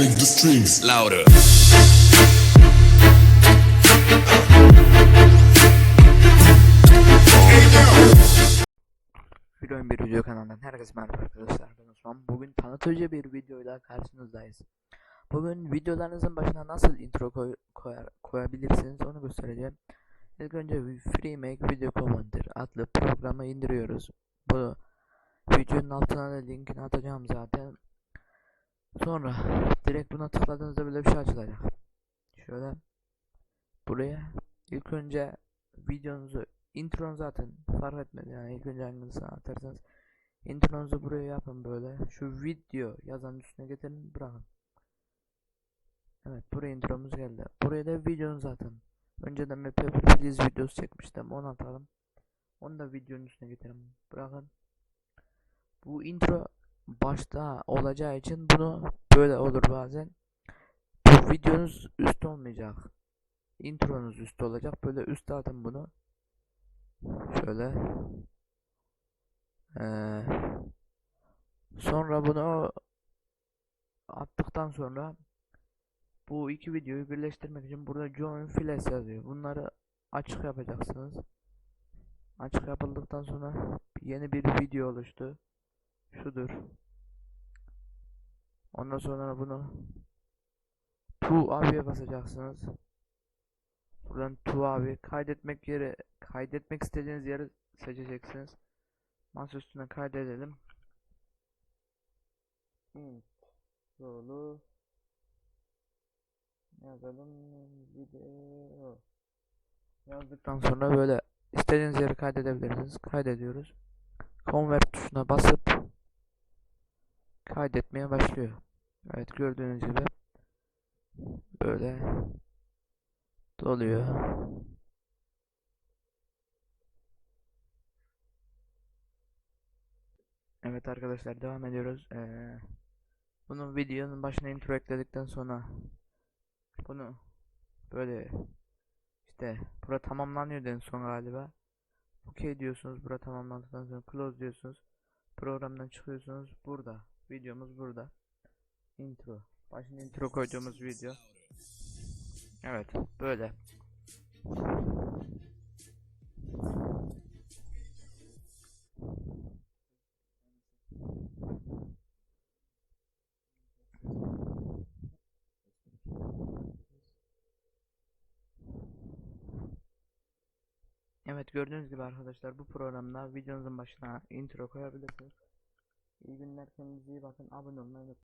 make the strings louder. Videonun bir video kanalından herkese merhaba arkadaşlar ben Osman. Bugün tanıtıcı bir videoyla karşınızdayız. Bugün videolarınızın başına nasıl intro koy, koyar, koyabilirsiniz onu göstereceğim. İlk önce FreeMake Video Commander adlı programı indiriyoruz. Bu videonun altına da linkini atacağım zaten. Sonra direkt buna tıkladığınızda böyle bir şey açılacak. Şöyle. Buraya. İlk önce videonuzu intron zaten fark etmez yani ilk önce hangisini atarsanız. İntronuzu buraya yapın böyle. Şu video yazan üstüne getirin bırakın. Evet buraya intromuz geldi. Buraya da videonun zaten. Önceden paper please videosu çekmiştim. Onu atalım. Onu da videonun üstüne getirin bırakın. Bu intro başta olacağı için bunu böyle olur bazen bu videonuz üst olmayacak intronuz üst olacak böyle üst atın bunu Şöyle. Ee, sonra bunu attıktan sonra bu iki videoyu birleştirmek için burada join files yazıyor. Bunları açık yapacaksınız. Açık yapıldıktan sonra yeni bir video oluştu. Şudur. Ondan sonra bunu to abiye basacaksınız. Buradan to abi kaydetmek yeri kaydetmek istediğiniz yeri seçeceksiniz. Masa üstüne kaydedelim. Evet. Yolu yazalım video yazdıktan sonra böyle istediğiniz yeri kaydedebilirsiniz. Kaydediyoruz. Convert tuşuna basıp kaydetmeye başlıyor. Evet gördüğünüz gibi böyle doluyor. Evet arkadaşlar devam ediyoruz. Ee, bunu videonun başına intro ekledikten sonra bunu böyle işte bura tamamlanıyor en son galiba. OK diyorsunuz. Bura tamamlandıktan sonra close diyorsunuz. Programdan çıkıyorsunuz. Burada. Videomuz burada. Intro. Başına intro koyduğumuz video. Evet böyle. Evet gördüğünüz gibi arkadaşlar bu programda videonuzun başına intro koyabilirsiniz. İyi günler kendinize iyi bakın abone olmayı unutmayın.